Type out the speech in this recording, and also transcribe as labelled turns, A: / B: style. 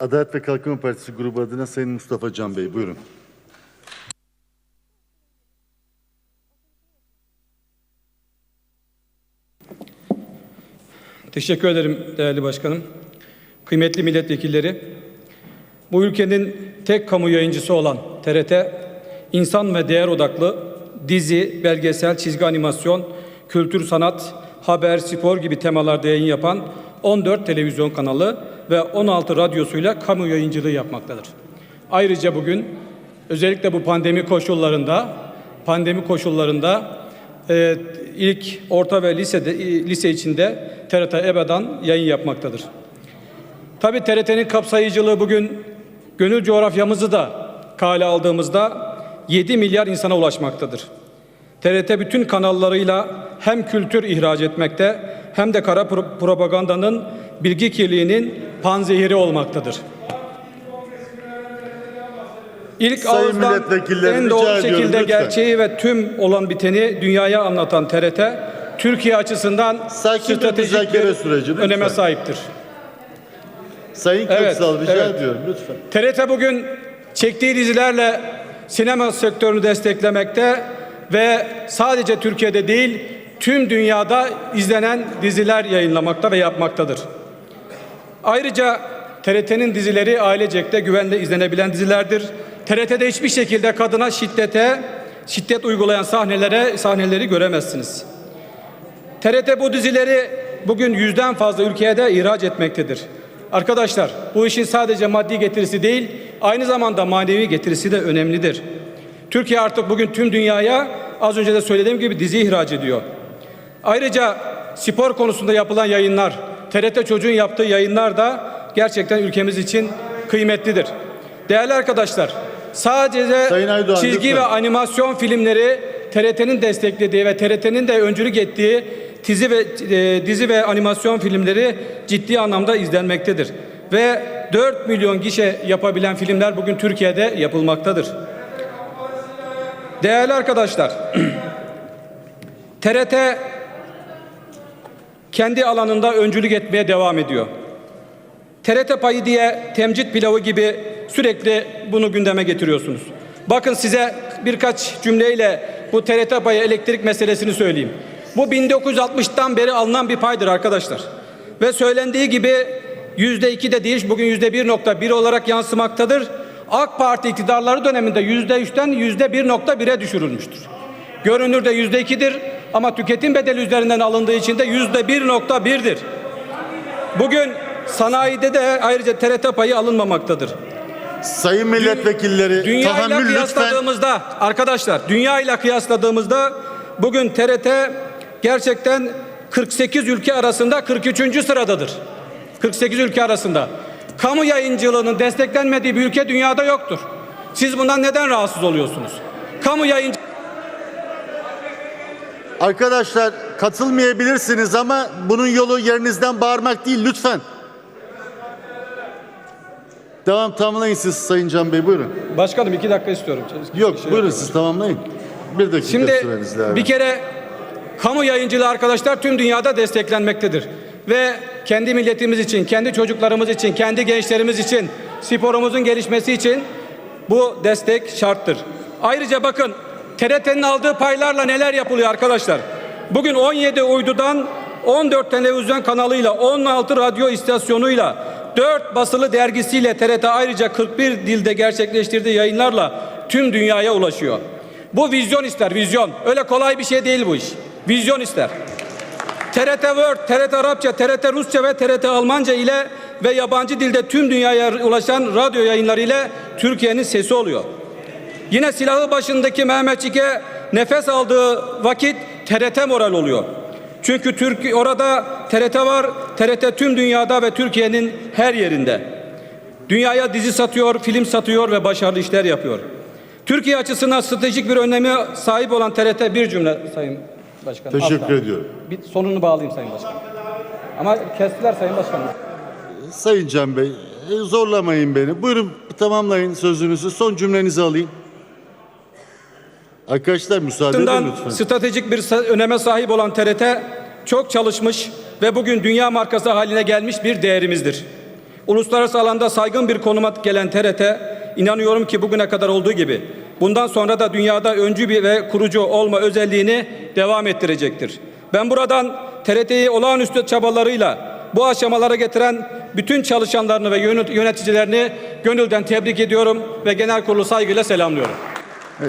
A: Adalet ve Kalkınma Partisi grubu adına Sayın Mustafa Can Bey buyurun.
B: Teşekkür ederim değerli başkanım. Kıymetli milletvekilleri, bu ülkenin tek kamu yayıncısı olan TRT, insan ve değer odaklı dizi, belgesel, çizgi animasyon, kültür, sanat, haber, spor gibi temalarda yayın yapan 14 televizyon kanalı ve 16 radyosuyla kamu yayıncılığı yapmaktadır. Ayrıca bugün özellikle bu pandemi koşullarında pandemi koşullarında e, ilk orta ve lisede lise içinde TRT EBA'dan yayın yapmaktadır. Tabi TRT'nin kapsayıcılığı bugün gönül coğrafyamızı da kale aldığımızda 7 milyar insana ulaşmaktadır. TRT bütün kanallarıyla hem kültür ihraç etmekte hem de kara pro- propagandanın bilgi kirliliğinin panzehiri olmaktadır. İlk
A: Sayın
B: ağızdan en doğru şekilde
A: lütfen.
B: gerçeği ve tüm olan biteni dünyaya anlatan TRT, Türkiye açısından
A: Sakin
B: stratejik bir
A: süreci, lütfen.
B: öneme sahiptir.
A: Sayın
B: Evet,
A: Köksal rica
B: evet.
A: ediyorum lütfen.
B: TRT bugün çektiği dizilerle sinema sektörünü desteklemekte ve sadece Türkiye'de değil tüm dünyada izlenen diziler yayınlamakta ve yapmaktadır. Ayrıca TRT'nin dizileri ailecekte güvenle izlenebilen dizilerdir. TRT'de hiçbir şekilde kadına şiddete, şiddet uygulayan sahnelere sahneleri göremezsiniz. TRT bu dizileri bugün yüzden fazla ülkeye de ihraç etmektedir. Arkadaşlar bu işin sadece maddi getirisi değil aynı zamanda manevi getirisi de önemlidir. Türkiye artık bugün tüm dünyaya az önce de söylediğim gibi dizi ihraç ediyor. Ayrıca spor konusunda yapılan yayınlar, TRT Çocuğun yaptığı yayınlar da gerçekten ülkemiz için kıymetlidir. Değerli arkadaşlar, sadece
A: Aydoğan,
B: çizgi
A: lütfen.
B: ve animasyon filmleri TRT'nin desteklediği ve TRT'nin de öncülük ettiği dizi ve e, dizi ve animasyon filmleri ciddi anlamda izlenmektedir. Ve 4 milyon gişe yapabilen filmler bugün Türkiye'de yapılmaktadır. Değerli arkadaşlar, TRT kendi alanında öncülük etmeye devam ediyor. TRT payı diye temcit pilavı gibi sürekli bunu gündeme getiriyorsunuz. Bakın size birkaç cümleyle bu TRT payı elektrik meselesini söyleyeyim. Bu 1960'tan beri alınan bir paydır arkadaşlar. Ve söylendiği gibi yüzde iki de değil bugün yüzde 1.1 olarak yansımaktadır. AK Parti iktidarları döneminde yüzde üçten yüzde 1.1'e düşürülmüştür. Görünürde yüzde ikidir ama tüketim bedeli üzerinden alındığı için de yüzde 1.1'dir. Bugün sanayide de ayrıca TRT payı alınmamaktadır.
A: Sayın milletvekilleri
B: Dünya ile
A: tahammül lütfen.
B: kıyasladığımızda arkadaşlar dünya ile kıyasladığımızda bugün TRT gerçekten 48 ülke arasında 43. sıradadır. 48 ülke arasında. Kamu yayıncılığının desteklenmediği bir ülke dünyada yoktur. Siz bundan neden rahatsız oluyorsunuz? Kamu yayıncı
A: Arkadaşlar katılmayabilirsiniz ama bunun yolu yerinizden bağırmak değil lütfen. Devam tamamlayın siz Sayın Can Bey buyurun.
B: Başkanım iki dakika istiyorum.
A: Yok
B: Şey
A: buyurun siz tamamlayın. Bir dakika
B: Şimdi
A: süreniz
B: bir kere kamu yayıncılığı arkadaşlar tüm dünyada desteklenmektedir. Ve kendi milletimiz için, kendi çocuklarımız için, kendi gençlerimiz için, sporumuzun gelişmesi için bu destek şarttır. Ayrıca bakın TRT'nin aldığı paylarla neler yapılıyor arkadaşlar. Bugün 17 uydudan 14 televizyon kanalıyla, 16 radyo istasyonuyla, 4 basılı dergisiyle TRT ayrıca 41 dilde gerçekleştirdiği yayınlarla tüm dünyaya ulaşıyor. Bu vizyon ister, vizyon. Öyle kolay bir şey değil bu iş. Vizyon ister. TRT Word, TRT Arapça, TRT Rusça ve TRT Almanca ile ve yabancı dilde tüm dünyaya ulaşan radyo yayınları ile Türkiye'nin sesi oluyor. Yine silahı başındaki Mehmetçik'e nefes aldığı vakit TRT moral oluyor. Çünkü Türk orada TRT var. TRT tüm dünyada ve Türkiye'nin her yerinde. Dünyaya dizi satıyor, film satıyor ve başarılı işler yapıyor. Türkiye açısından stratejik bir önemi sahip olan TRT bir cümle Sayın Başkanım.
A: Teşekkür
B: asla.
A: ediyorum.
B: Bir sonunu bağlayayım Sayın Başkanım. Ama kestiler Sayın Başkanım.
A: Sayın Can Bey e, zorlamayın beni. Buyurun tamamlayın sözünüzü. Son cümlenizi alayım. Arkadaşlar müsaade edin lütfen.
B: stratejik bir öneme sahip olan TRT çok çalışmış ve bugün dünya markası haline gelmiş bir değerimizdir. Uluslararası alanda saygın bir konuma gelen TRT, inanıyorum ki bugüne kadar olduğu gibi bundan sonra da dünyada öncü bir ve kurucu olma özelliğini devam ettirecektir. Ben buradan TRT'yi olağanüstü çabalarıyla bu aşamalara getiren bütün çalışanlarını ve yöneticilerini gönülden tebrik ediyorum ve genel kurulu saygıyla selamlıyorum.